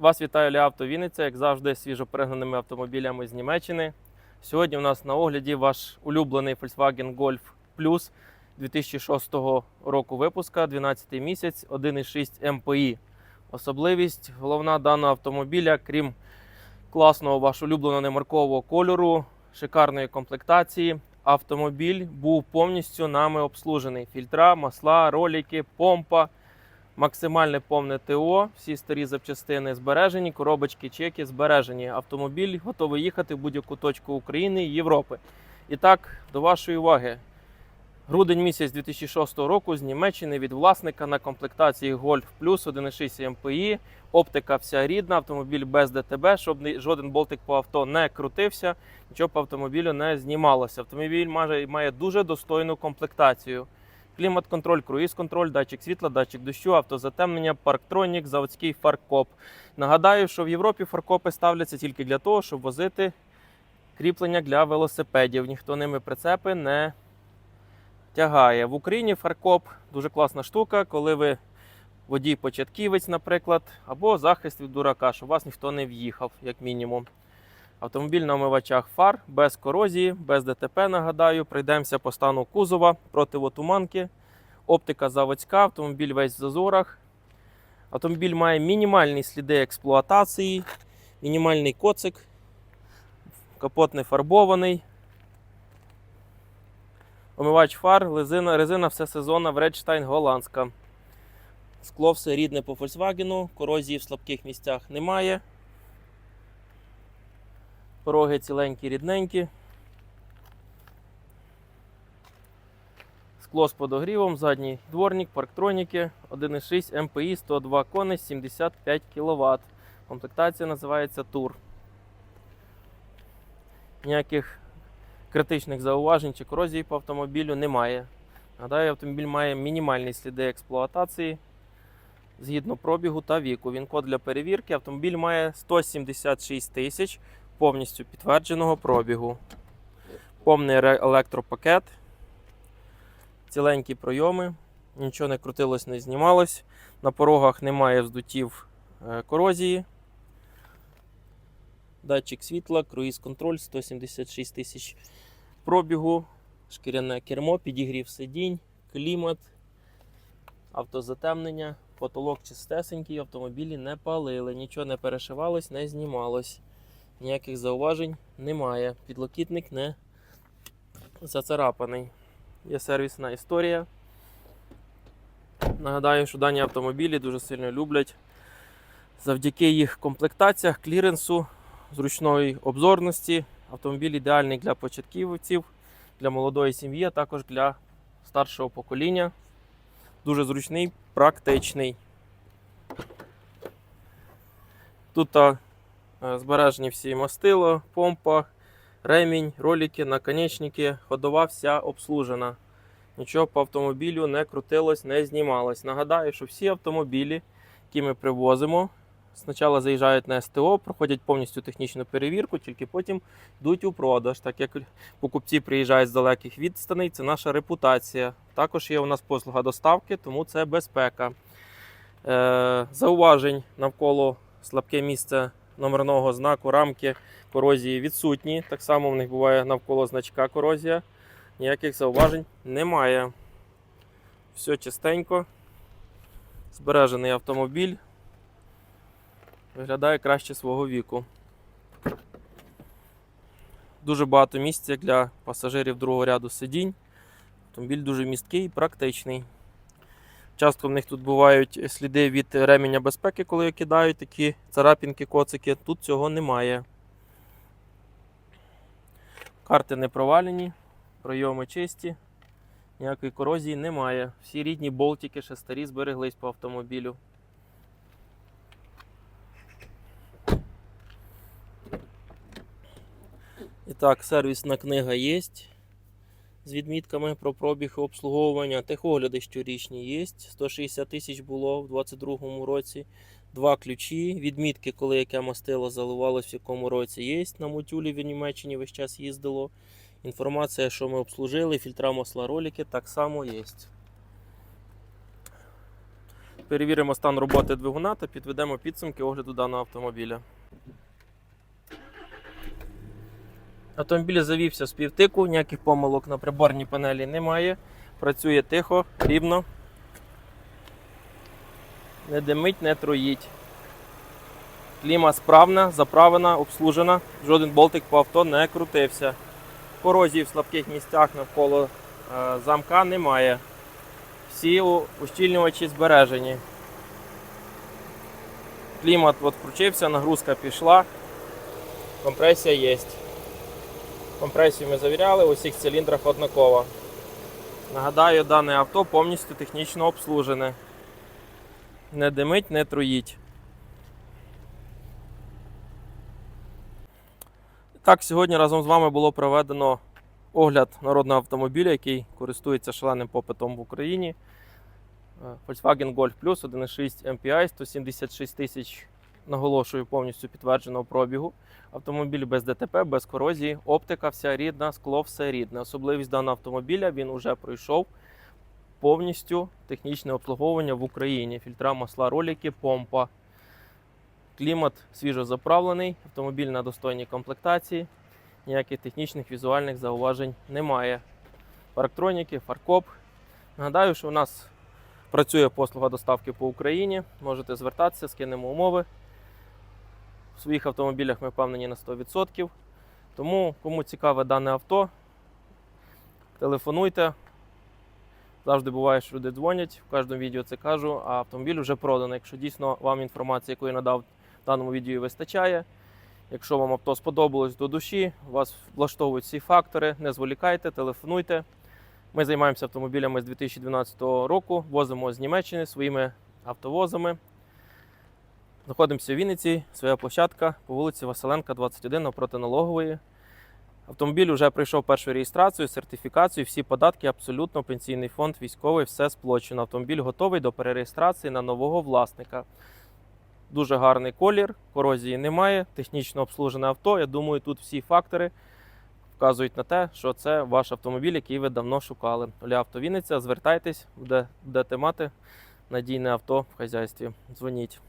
Вас вітає Ліавто Вінниця, як завжди, свіжопригнаними автомобілями з Німеччини. Сьогодні у нас на огляді ваш улюблений Volkswagen Golf Plus 2006 року випуска, 12 місяць, 1,6 МПІ. Особливість головна даного автомобіля, крім класного ваш улюбленого немаркового кольору, шикарної комплектації. Автомобіль був повністю нами обслужений. Фільтра, масла, ролики, помпа, максимальне повне ТО, всі старі запчастини збережені, коробочки, чеки збережені. Автомобіль готовий їхати в будь-яку точку України і Європи. І так, до вашої уваги. Грудень місяць 2006 року з Німеччини від власника на комплектації Golf Plus 1.6 MPI. Оптика вся рідна, автомобіль без ДТБ, щоб жоден болтик по авто не крутився, нічого по автомобілю не знімалося. Автомобіль має дуже достойну комплектацію. Клімат-контроль, круїз-контроль, датчик світла, датчик дощу, автозатемнення, парктронік, заводський фаркоп. Нагадаю, що в Європі фаркопи ставляться тільки для того, щоб возити кріплення для велосипедів. Ніхто ними прицепи не тягає. В Україні фаркоп дуже класна штука, коли ви водій-початківець, наприклад, або захист від дурака, щоб вас ніхто не в'їхав, як мінімум. Автомобіль на омивачах фар без корозії, без ДТП. Нагадаю, пройдемося по стану кузова, противотуманки, оптика заводська, автомобіль весь в зазорах. Автомобіль має мінімальні сліди експлуатації, мінімальний коцик, капот не фарбований. Омивач фар, резина, резина всесезонна Вредштайн голландська. Скло все рідне по Volkswagen, корозії в слабких місцях немає. Пороги ціленькі, рідненькі. Скло з подогрівом, задній дворник, парктроніки, 1,6 МПІ, 102 кони, 75 кВт. Комплектація називається Тур. Ніяких критичних зауважень чи корозії по автомобілю немає. Нагадаю, автомобіль має мінімальні сліди експлуатації згідно пробігу та віку. Він код для перевірки. Автомобіль має 176 тисяч повністю підтвердженого пробігу. Повний електропакет, ціленькі пройоми, нічого не крутилось, не знімалось. На порогах немає вздутів е, корозії. Датчик світла, круїз-контроль, 176 тисяч пробігу, шкіряне кермо, підігрів сидінь, клімат, автозатемнення, потолок чистесенький, автомобілі не палили, нічого не перешивалось, не знімалось. Ніяких зауважень немає. Підлокітник не зацарапаний. Є сервісна історія. Нагадаю, що дані автомобілі дуже сильно люблять. Завдяки їх комплектаціях, кліренсу, зручної обзорності. Автомобіль ідеальний для початківців, для молодої сім'ї, а також для старшого покоління. Дуже зручний, практичний. Тут збережені всі мастило, помпа, ремінь, ролики, наконечники, ходова вся обслужена. Нічого по автомобілю не крутилось, не знімалось. Нагадаю, що всі автомобілі, які ми привозимо, спочатку заїжджають на СТО, проходять повністю технічну перевірку, тільки потім йдуть у продаж. Так як покупці приїжджають з далеких відстаней, це наша репутація. Також є у нас послуга доставки, тому це безпека. Е, зауважень навколо слабке місце номерного знаку, рамки корозії відсутні. Так само в них буває навколо значка корозія. Ніяких зауважень немає. Все чистенько. Збережений автомобіль. Виглядає краще свого віку. Дуже багато місця для пасажирів другого ряду сидінь. Автомобіль дуже місткий і практичний. Часто в них тут бувають сліди від ременя безпеки, коли кидають такі царапінки, коцики. Тут цього немає. Карти не провалені, пройоми чисті, ніякої корозії немає. Всі рідні болтики ще старі збереглись по автомобілю. І так, сервісна книга є з відмітками про пробіг і обслуговування. Техогляди щорічні є. 160 тисяч було в 2022 році. Два ключі. Відмітки, коли яке мастило заливалось в якому році є. На мотюлі в Німеччині весь час їздило. Інформація, що ми обслужили, фільтра масла ролики, так само є. Перевіримо стан роботи двигуна та підведемо підсумки огляду даного автомобіля. Автомобіль завівся з півтику, ніяких помилок на приборній панелі немає. Працює тихо, рівно. Не димить, не троїть. Кліма справна, заправена, обслужена. Жоден болтик по авто не крутився. Корозії в слабких місцях навколо е, замка немає. Всі ущільнювачі збережені. Клімат от включився, нагрузка пішла. Компресія є. Компресію ми завіряли, у всіх циліндрах однакова. Нагадаю, дане авто повністю технічно обслужене. Не димить, не труїть. Так, сьогодні разом з вами було проведено огляд народного автомобіля, який користується шаленим попитом в Україні. Volkswagen Golf Plus 1.6 MPI 176 тисяч, наголошую, повністю підтвердженого пробігу. Автомобіль без ДТП, без корозії, оптика вся рідна, скло все рідне. Особливість даного автомобіля він вже пройшов повністю технічне обслуговування в Україні. Фільтра масла, ролики, помпа. Клімат свіжо заправлений, автомобіль на достойній комплектації, ніяких технічних візуальних зауважень немає. Парктроніки, фаркоп. Нагадаю, що у нас працює послуга доставки по Україні. Можете звертатися, скинемо умови. Своїх автомобілях ми впевнені на 100%. Тому, кому цікаве дане авто, телефонуйте. Завжди буває, що люди дзвонять, в кожному відео це кажу, а автомобіль вже продано. Якщо дійсно вам інформація, яку я надав в даному відео, вистачає. Якщо вам авто сподобалось до душі, вас влаштовують всі фактори, не зволікайте, телефонуйте. Ми займаємося автомобілями з 2012 року, возимо з Німеччини своїми автовозами. Знаходимося в Вінниці, своя площадка по вулиці Василенка, 21 навпроти налогової. Автомобіль вже пройшов першу реєстрацію, сертифікацію, всі податки, абсолютно пенсійний фонд, військовий, все сплочено. Автомобіль готовий до перереєстрації на нового власника. Дуже гарний колір, корозії немає, технічно обслужене авто. Я думаю, тут всі фактори вказують на те, що це ваш автомобіль, який ви давно шукали. Оля Вінниця, звертайтесь, будете мати надійне авто в хазяйстві. Дзвоніть.